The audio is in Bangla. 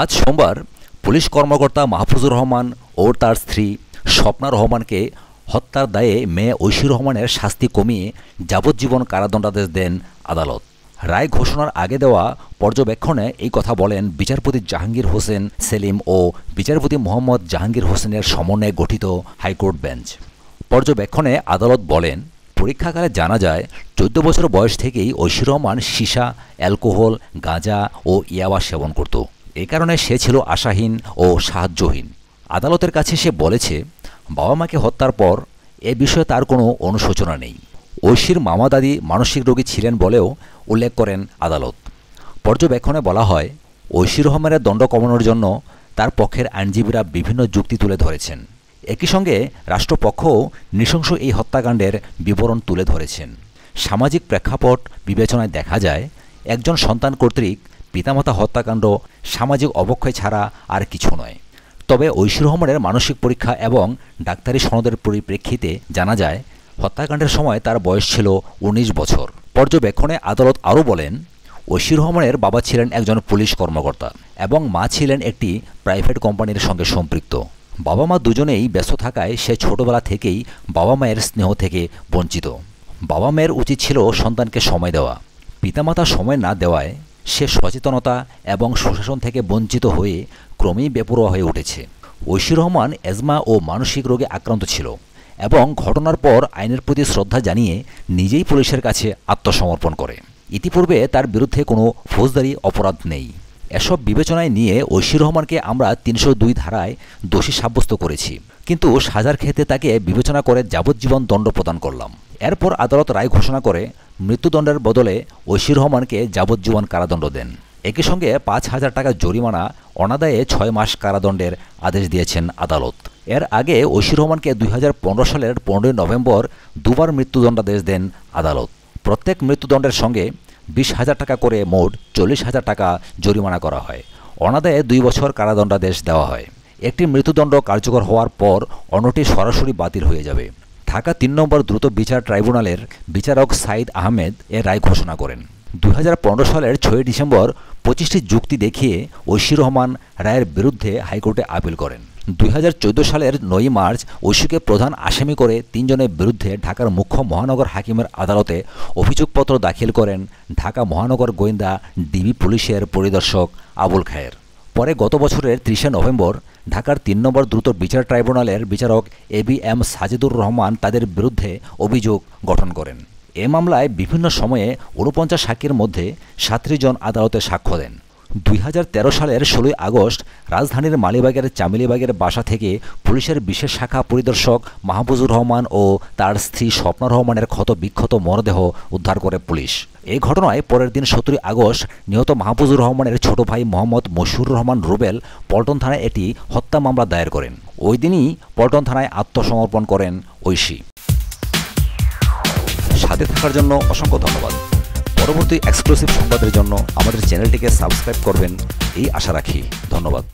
আজ সোমবার পুলিশ কর্মকর্তা মাহফুজুর রহমান ও তার স্ত্রী স্বপ্না রহমানকে হত্যার দায়ে মেয়ে ঐশী রহমানের শাস্তি কমিয়ে যাবজ্জীবন কারাদণ্ডাদেশ দেন আদালত। রায় ঘোষণার আগে দেওয়া পর্যবেক্ষণে এই কথা বলেন বিচারপতি জাহাঙ্গীর হোসেন সেলিম ও বিচারপতি মোহাম্মদ জাহাঙ্গীর হোসেনের সমন্বয়ে গঠিত হাইকোর্ট বেঞ্চ। পর্যবেক্ষণে আদালত বলেন, পরীক্ষাকালে জানা যায়, চোদ্দ বছর বয়স থেকেই ঐশী রহমান সীসা, অ্যালকোহল, গাঁজা ও ইয়াবা সেবন করত। এ কারণে সে ছিল আশাহীন ও সাহায্যহীন। আদালতের কাছে সে বলেছে, বাবা মাকে হত্যার পর এ বিষয়ে তার কোনো অনুশোচনা নেই। ঐশীর মামা দাদি মানসিক রোগী ছিলেন বলেও উল্লেখ করেন আদালত। পর্যবেক্ষণে বলা হয় ঐশী রহমানের দণ্ড কমানোর জন্য তার পক্ষের আইনজীবীরা বিভিন্ন যুক্তি তুলে ধরেছেন। একই সঙ্গে রাষ্ট্রপক্ষও নৃশংস এই হত্যাকাণ্ডের বিবরণ তুলে ধরেছেন। সামাজিক প্রেক্ষাপট বিবেচনায় দেখা যায়, একজন সন্তান কর্তৃক পিতামাতা হত্যাকাণ্ড, সামাজিক অবক্ষয় ছাড়া আর কিছু নয়। তবে ঐশী রহমানের মানসিক পরীক্ষা এবং ডাক্তারি সনদের পরিপ্রেক্ষিতে জানা যায়, হত্যাকাণ্ডের সময় তার বয়স ছিল ১৯ বছর। পর্যবেক্ষণে আদালত আরও বলেন ঐশী রহমানের বাবা ছিলেন একজন পুলিশ কর্মকর্তা এবং মা ছিলেন একটি প্রাইভেট কোম্পানির সঙ্গে সম্পৃক্ত। বাবা মা দুজনেই ব্যস্ত থাকায় সে ছোটবেলা থেকেই বাবা মায়ের স্নেহ থেকে বঞ্চিত। বাবা মায়ের উচিত ছিল সন্তানকে সময় দেওয়া। পিতামাতা সময় না দেওয়ায় সে সচেতনতা এবং সুশাসন থেকে বঞ্চিত হয়ে ক্রমেই বেপরোয়া হয়ে উঠেছে। ঐশী রহমান এজমা ও মানসিক রোগে আক্রান্ত ছিল এবং ঘটনার পর আইনের প্রতি শ্রদ্ধা জানিয়ে নিজেই পুলিশের কাছে আত্মসমর্পণ করে। ইতিপূর্বে তার বিরুদ্ধে কোনো ফৌজদারি অপরাধ নেই। এসব বিবেচনায় নিয়ে ঐশী রহমানকে আমরা তিনশো দুই ধারায় দোষী সাব্যস্ত করেছি। কিন্তু সাজার ক্ষেত্রে তাকে বিবেচনা করে যাবজ্জীবন দণ্ড প্রদান করলাম। এরপর আদালত রায় ঘোষণা করে মৃত্যুদণ্ডের বদলে ঐশী রহমানকে যাবজ্জীবন কারাদণ্ড দেন। একই সঙ্গে পাঁচ হাজার টাকা জরিমানা অনাদায়ে ছয় মাস কারাদণ্ডের আদেশ দিয়েছেন আদালত। এর আগে ঐশী রহমানকে দুই হাজার পনেরো সালের পনেরোই নভেম্বর দুবার মৃত্যুদণ্ডাদেশ দেন আদালত। প্রত্যেক মৃত্যুদণ্ডের সঙ্গে বিশ হাজার টাকা করে মোট চল্লিশ হাজার টাকা জরিমানা করা হয়। অনাদায়ে দুই বছর কারাদণ্ডাদেশ দেওয়া হয়। একটি মৃত্যুদণ্ড কার্যকর হওয়ার পর অন্যটি সরাসরি বাতিল হয়ে যাবে। ঢাকা তিন নম্বর দ্রুত বিচার ট্রাইব্যুনালের বিচারক সাইদ আহমেদ এ রায় ঘোষণা করেন। দুই হাজার পনেরো সালের ছয়ই ডিসেম্বর পঁচিশটি যুক্তি দেখিয়ে ঐশী রহমান রায়ের বিরুদ্ধে হাইকোর্টে আপিল করেন। দুই হাজার চৌদ্দ সালের নয় মার্চ ঐশীকে প্রধান আসামি করে তিনজনের বিরুদ্ধে ঢাকার মুখ্য মহানগর হাকিমের আদালতে অভিযোগপত্র দাখিল করেন ঢাকা মহানগর গোয়েন্দা, ডিবি পুলিশের পরিদর্শক আবুল খায়ের। পরে গত বছরের ত্রিশে নভেম্বর ঢাকার তিন নম্বর দ্রুত বিচার ট্রাইব্যুনালের বিচারক A B M Sajidur Rahman তাদের বিরুদ্ধে অভিযোগ গঠন করেন। এ মামলায় বিভিন্ন সময়ে ঊনপঞ্চাশ সাক্ষীর মধ্যে সাতটি জন আদালতে সাক্ষ্য দেন। দুই হাজার তেরো সালের ষোলোই আগস্ট রাজধানীর মালিবাগের চামিলিবাগের বাসা থেকে পুলিশের বিশেষ শাখা পরিদর্শক মাহবুজুর রহমান ও তার স্ত্রী স্বপ্ন রহমানের ক্ষত বিক্ষত মরদেহ উদ্ধার করে পুলিশ। এই ঘটনায় পরের দিন সতেরোই আগস্ট নিহত মাহবুজুর রহমানের ছোট ভাই মোহাম্মদ মশিউর রহমান রুবেল পল্টন থানায় এটি হত্যা মামলা দায়ের করেন। ওই দিনই পল্টন থানায় আত্মসমর্পণ করেন ঐশী। সাথে থাকার জন্য অসংখ্য ধন্যবাদ। পরবর্তী এক্সক্লুসিভ সংবাদের জন্য আমাদের চ্যানেলটিকে সাবস্ক্রাইব করবেন এই আশা রাখি। ধন্যবাদ।